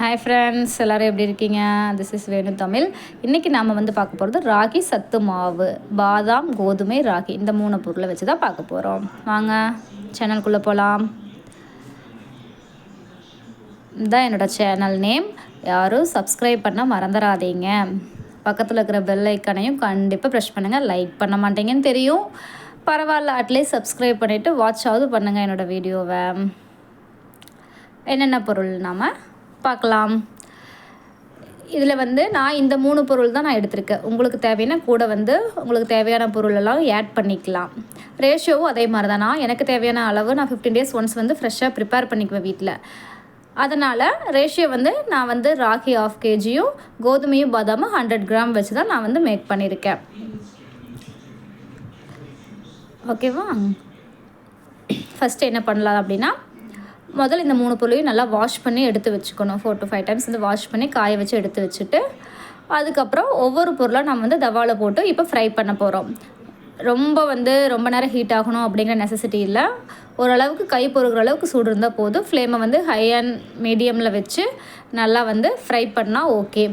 Hi friends எல்லோரும் எப்படி இருக்கீங்க? திஸ் இஸ் வேணு தமிழ் இன்றைக்கி நாம் வந்து பார்க்க போகிறது ராகி சத்து மாவு பாதாம் கோதுமை ராகி. இந்த மூணு பொருளை வச்சு தான் பார்க்க போகிறோம் வாங்க சேனல்குள்ளே போகலாம் இதுதான் என்னோடய சேனல் நேம் யாரும் சப்ஸ்கிரைப் பண்ண மறந்துடாதீங்க பக்கத்தில் இருக்கிற பெல் ஐக்கனையும் கண்டிப்பாக ப்ரெஷ் பண்ணுங்கள் லைக் பண்ண மாட்டீங்கன்னு தெரியும். பரவாயில்ல அட்லீஸ்ட் சப்ஸ்கிரைப் பண்ணிவிட்டு வாட்சாவது பண்ணுங்கள் என்னோடய வீடியோவை என்னென்ன பொருள் நாம் பார்க்கலாம். இதில் வந்து நான் இந்த மூணு பொருள் தான் நான் எடுத்திருக்கேன். உங்களுக்கு தேவையான கூட வந்து உங்களுக்கு தேவையான பொருளெல்லாம் ஆட் பண்ணிக்கலாம். ரேஷியோவும் அதே மாதிரி தான். நான் எனக்கு தேவையான அளவு நான் ஃபிஃப்டீன் டேஸ் ஒன்ஸ் வந்து ஃப்ரெஷ்ஷாக ப்ரிப்பேர் பண்ணிக்குவேன் வீட்டில் அதனால் ரேஷியோ வந்து நான் வந்து ராகி ஆஃப் கேஜியும் கோதுமையும் பாதாமும் ஹண்ட்ரட் கிராம் வச்சு தான் நான் வந்து மேக் பண்ணியிருக்கேன் ஓகேவா ஃபஸ்ட்டு என்ன பண்ணலாம் அப்படின்னா முதல்ல இந்த மூணு பொருளையும் நல்லா வாஷ் பண்ணி எடுத்து வச்சுக்கணும். ஃபோர் டு ஃபைவ் டைம்ஸ் வந்து வாஷ் பண்ணி காய வச்சு எடுத்து வச்சுட்டு அதுக்கப்புறம் ஒவ்வொரு பொருளாக நம்ம வந்து தவாவில் போட்டு இப்போ ஃப்ரை பண்ண போகிறோம் ரொம்ப வந்து ரொம்ப நேரம் ஹீட் ஆகணும் அப்படிங்கிற நெசசிட்டி இல்லை. ஓரளவுக்கு கை பொறுக்கிற அளவுக்கு சூடு இருந்தால் போதும். ஃப்ளேமை வந்து ஹை அண்ட் மீடியமில் வச்சு நல்லா வந்து ஃப்ரை பண்ணால் ஓகே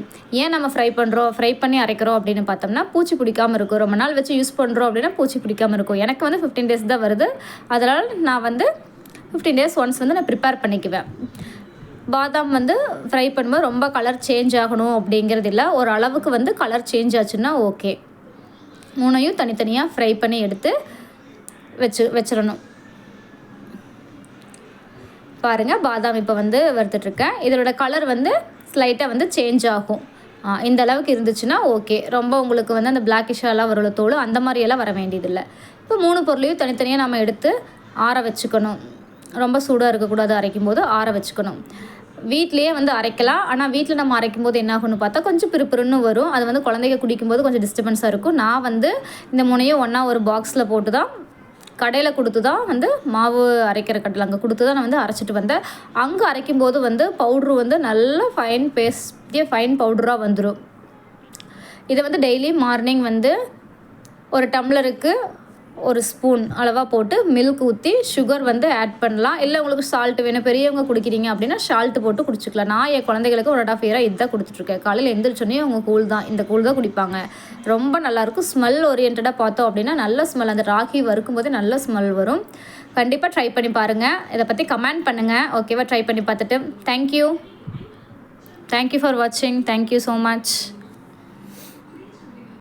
ஏன் நம்ம ஃப்ரை பண்ணுறோம் ஃப்ரை பண்ணி அரைக்கிறோம் அப்படின்னு பார்த்தோம்னா பூச்சி பிடிக்காமல் இருக்கும். ரொம்ப நாள் வச்சு யூஸ் பண்ணுறோம் அப்படின்னா பூச்சி பிடிக்காமல் இருக்கும். எனக்கு வந்து ஃபிஃப்டீன் டேஸ் தான் வருது. அதனால் நான் வந்து ஃபிஃப்டீன் டேஸ் ஒன்ஸ் வந்து நான் ப்ரிப்பேர் பண்ணிக்குவேன். பாதாம் வந்து ஃப்ரை பண்ணும்போது ரொம்ப கலர் சேஞ்ச் ஆகணும் அப்படிங்கிறது இல்லை. ஒரு அளவுக்கு வந்து கலர் சேஞ்ச் ஆச்சுன்னா ஓகே மூணையும் தனித்தனியாக ஃப்ரை பண்ணி எடுத்து வச்சு வச்சிடணும். பாருங்கள் பாதாம் இப்போ வந்து வறுத்துட்ருக்கேன் இதோட கலர் வந்து ஸ்லைட்டாக வந்து சேஞ்ச் ஆகும். இந்த அளவுக்கு இருந்துச்சுன்னா ஓகே ரொம்ப உங்களுக்கு வந்து அந்த பிளாக்கிஷாலாம் வரல தோல் அந்த மாதிரியெல்லாம் வர வேண்டியதில்லை. இப்போ மூணு பொருளையும் தனித்தனியாக நம்ம எடுத்து ஆற வச்சுக்கணும். ரொம்ப சூடாக இருக்கக்கூடாது அரைக்கும் போது ஆற வச்சுக்கணும். வீட்லேயே வந்து அரைக்கலாம். ஆனால் வீட்டில் நம்ம அரைக்கும் போது என்ன ஆகும்னு பார்த்தா கொஞ்சம் பிறுப்பிறுன்னு வரும். அது வந்து குழந்தைங்க குடிக்கும்போது கொஞ்சம் டிஸ்டர்பன்ஸாக இருக்கும். நான் வந்து இந்த முனையும் ஒன்றா ஒரு பாக்ஸில் போட்டு தான் கடையில் கொடுத்து தான் வந்து மாவு அரைக்கிற கட்டில் அங்கே கொடுத்து தான் நான் வந்து அரைச்சிட்டு வந்தேன். அங்கே அரைக்கும் போது வந்து பவுட்ரு வந்து நல்ல ஃபைன் பேஸ்டே ஃபைன் பவுடராக வந்துடும் இதை வந்து டெய்லி மார்னிங் வந்து ஒரு டம்ளருக்கு ஒரு ஸ்பூன் அளவாக போட்டு மில்க் ஊற்றி சுகர் வந்து ஆட் பண்ணலாம். இல்லை உங்களுக்கு சால்ட் வேணும் பெரியவங்க குடிக்கிறீங்க அப்படின்னா சால்ட் போட்டு குடிச்சிக்கலாம். நான் என் குழந்தைகளுக்கு ஒரு ஆஃப் இயராக இதுதான் கொடுத்துட்ருக்கேன் காலையில் எந்திரிச்சோன்னே அவங்க கூழ் தான். இந்த கூழ் தான் குடிப்பாங்க. ரொம்ப நல்லாயிருக்கும் ஸ்மெல் ஓரியன்டாக பார்த்தோம் அப்படின்னா நல்ல ஸ்மெல் அந்த ராகி வறுக்கும்போது நல்ல ஸ்மெல் வரும். கண்டிப்பாக ட்ரை பண்ணி பாருங்கள் இதை பற்றி கமெண்ட் பண்ணுங்கள் ஓகேவா ட்ரை பண்ணி பார்த்துட்டு. Thank you thank you for வாட்சிங் தேங்க்யூ ஸோ மச்